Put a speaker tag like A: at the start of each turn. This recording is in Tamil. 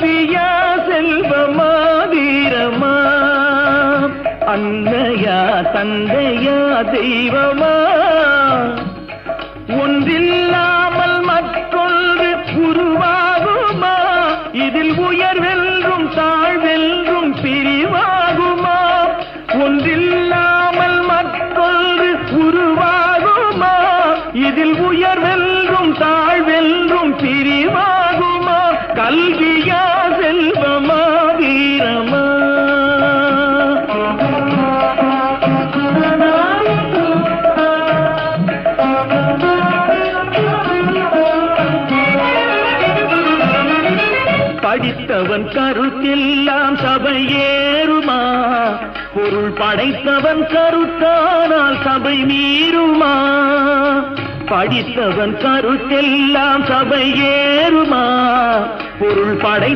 A: பிரியா செல்வமா வீரமா அன்னையா தந்தையா தெய்வமா? ஒன்றில்லாமல் மற்றொன்று உருவாகுமா? இதில் உயர்வென்றும் தாழ்வென்றும் பிரிவாகுமா? ஒன்றில்லாமல் மற்றொன்று உருவாகுமா? இதில் உயர்வென்றும் தாழ்வென்றும் பிரிவாகுமா? கல்வி படித்தவன் கருத்தெல்லாம் சபை ஏறுமா? பொருள் படைத்தவன் கருத்தானால் சபை மீறுமா? படித்தவன் கருத்தெல்லாம் சபை ஏறுமா? பொருள் படை